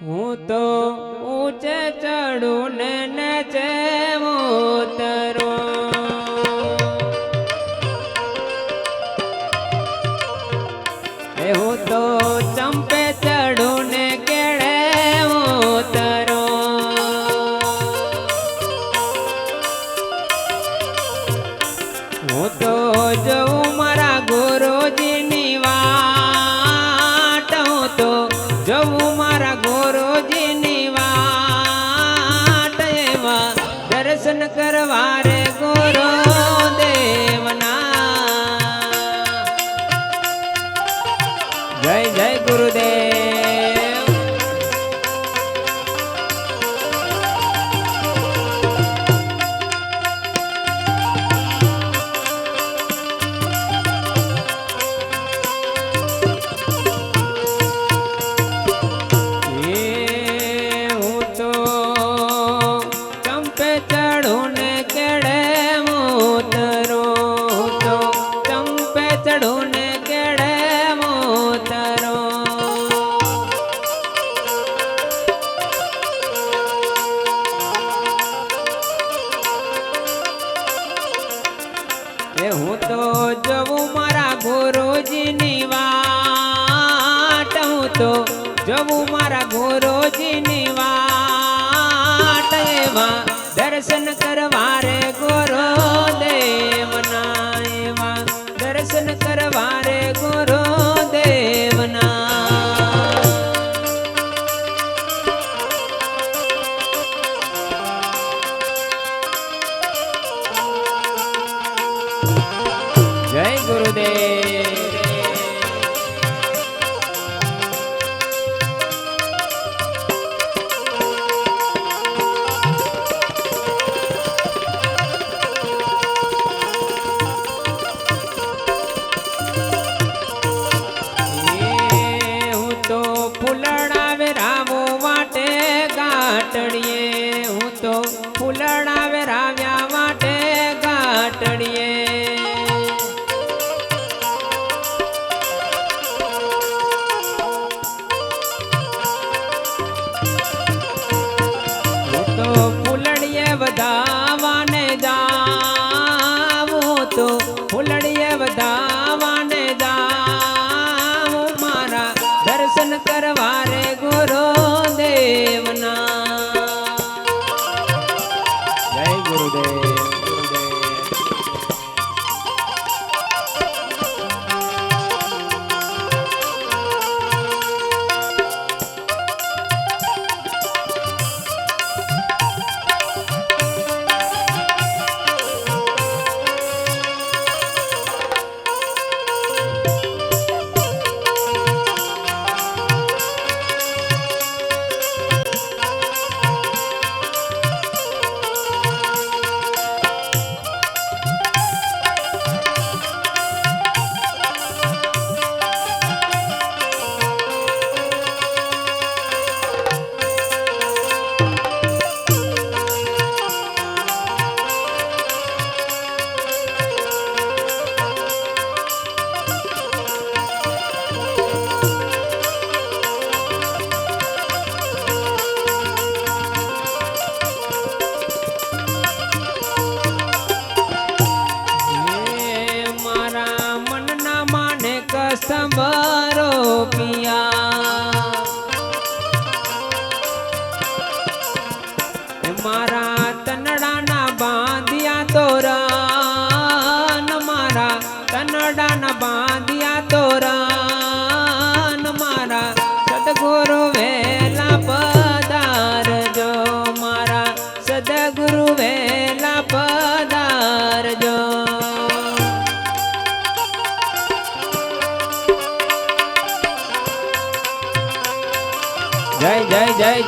હું તો ઊંચે ચડું ને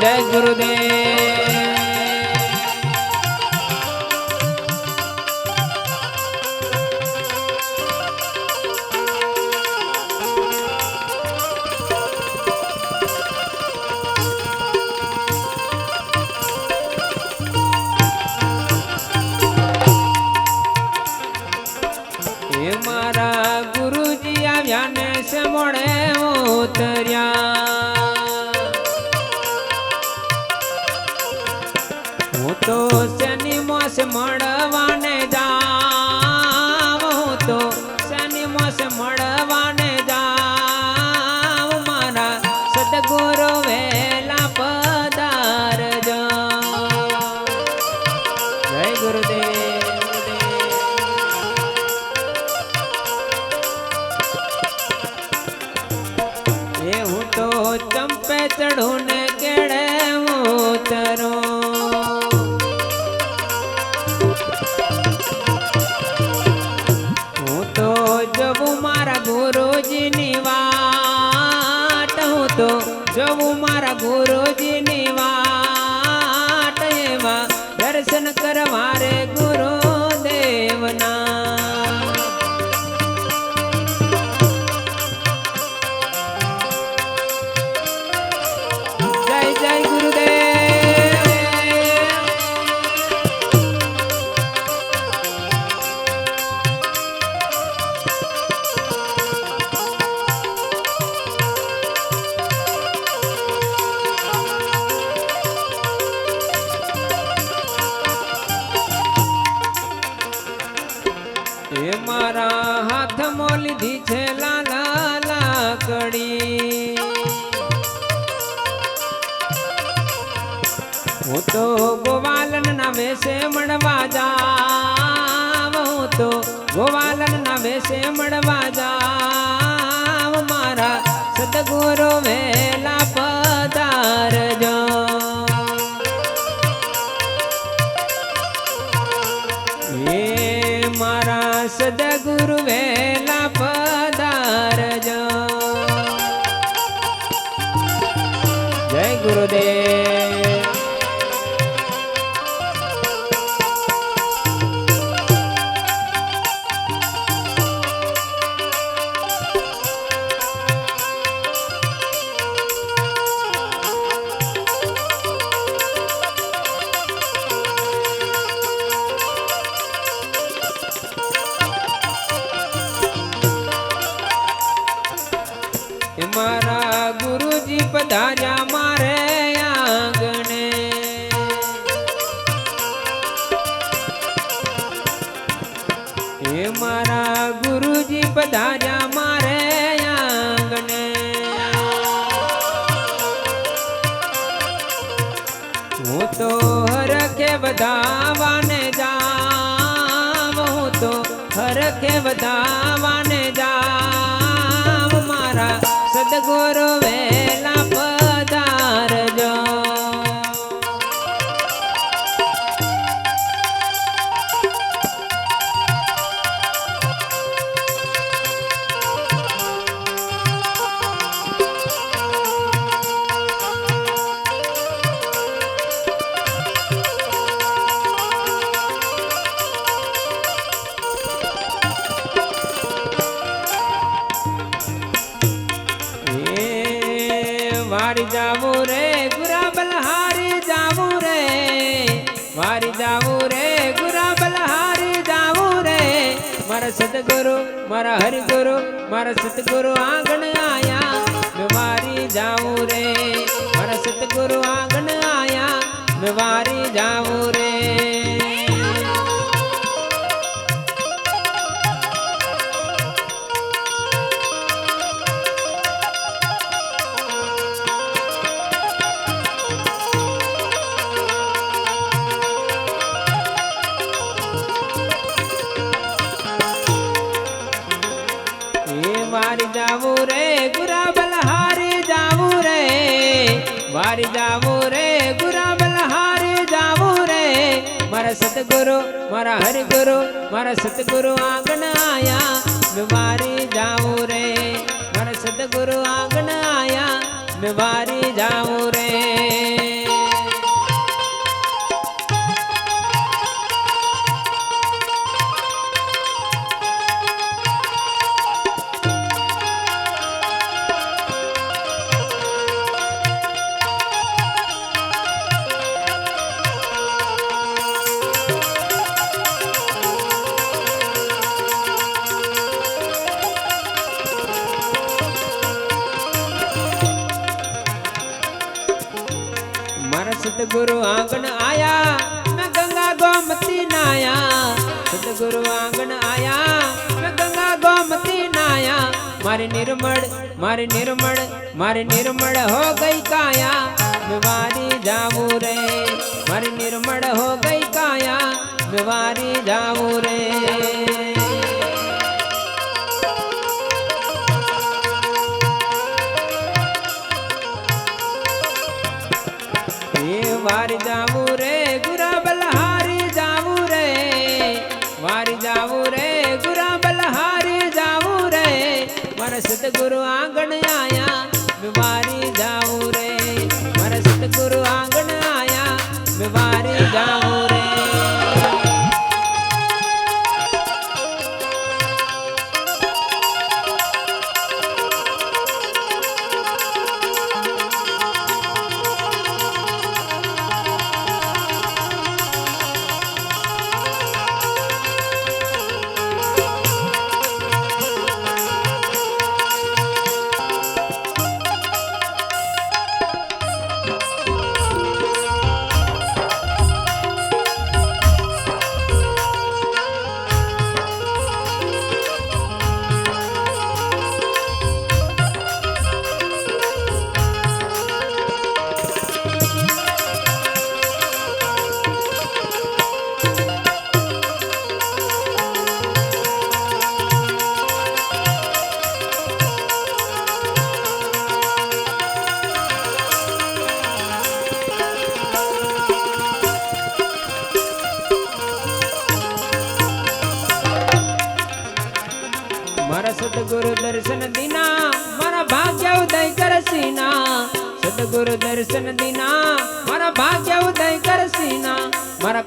જય ગુરુદેવ. ચડું ને કેળે ઉતરો. ગોવાલન ના વેશે મળવા જાવ. મારા સદગુરુ વેલા વધાવાને જામ હું તો હરખે વધાવાને જા મારા સદગુરુ વારી જાવું રે ગુરાબલ હારી જાવું રે. વારી જાવું રે ગુરાબલ હારી જાવું રે. મારા સદગુરુ, મારા હરિગુરુ, મારા સદગુરુ આંગણ આયા. મેં વારી જાવું રે, મારા સદગુરુ આંગણ આયા. મેં વારી જાવું રે. વારી જાવું રે, ગુરાબલ હારી જાવું રે. મારા સતગુરુ મારા હરિગુરુ, મારા સતગુરુ આંગણ આયા. મેં વારી જાવું રે, મારા સતગુરુ આંગણ આયા. મેં વારી જાવું રે. निर्मल मर निर्मल मर निर्मल हो गई काया। विवारी जाऊ रे, मर निर्मल हो गई काया। विवारी जाऊ रे। वार जाऊ रे મારા સતગુરુ આંગણ આયા મેં જાઉં રે મારા સદગુરુ આંગણ આયા મેં જાઉં રે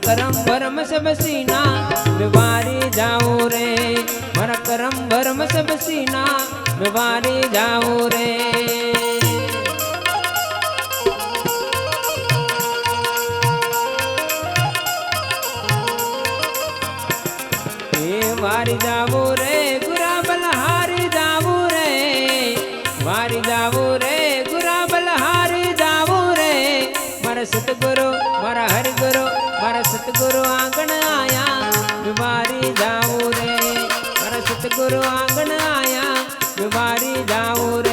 करम भरम सब सीना दुबारी जाओ रे। मर करम भरम सब सीना दुबारी जाओ रे। वारी जाओ સતગુરુ આંગણ આયા વારી જાવું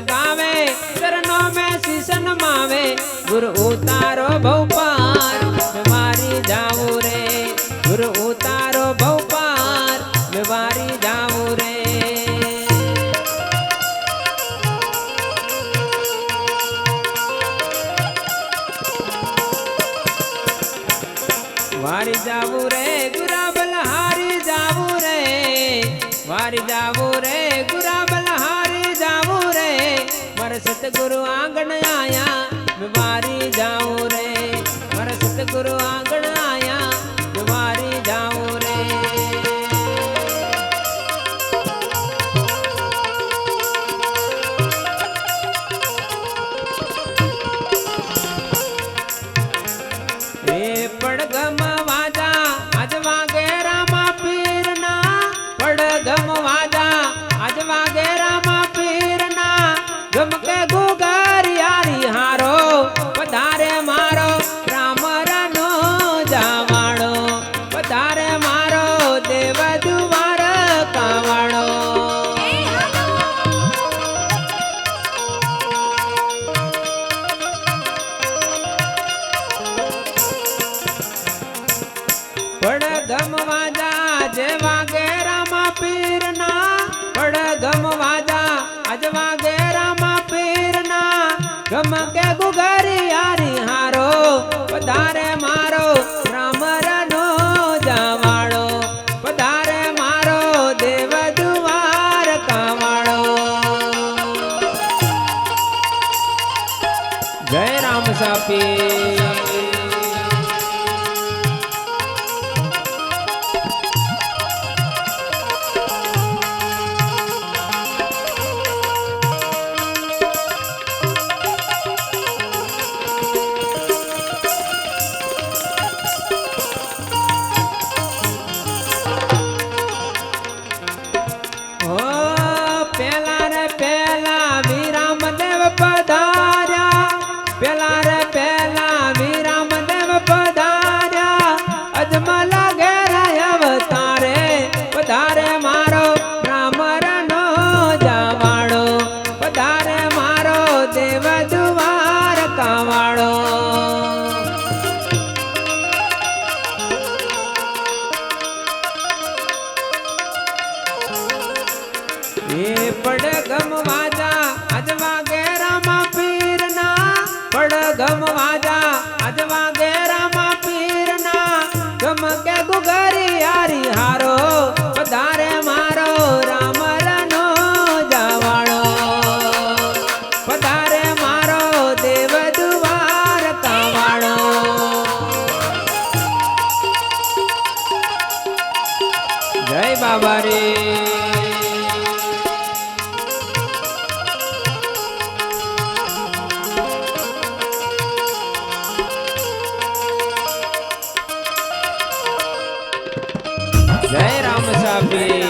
गावे, चरणों में शीशन मावे। गुरु उतारो भोपार बीमारी जाऊ रे। गुरु उतारो भोपार बीमारी जाऊ रे। वारी जाऊ रे, गुरा बलहारी जाऊ रे। वारी जाऊ रे સતગુરુ આંગણ આયા વારી જાવું રે મારા સતગુરુ આંગણ આયા વારી જાવું રે गम वाजा अजवा गे रामा गम के गुगरी हारी हारो पधारे Yeah.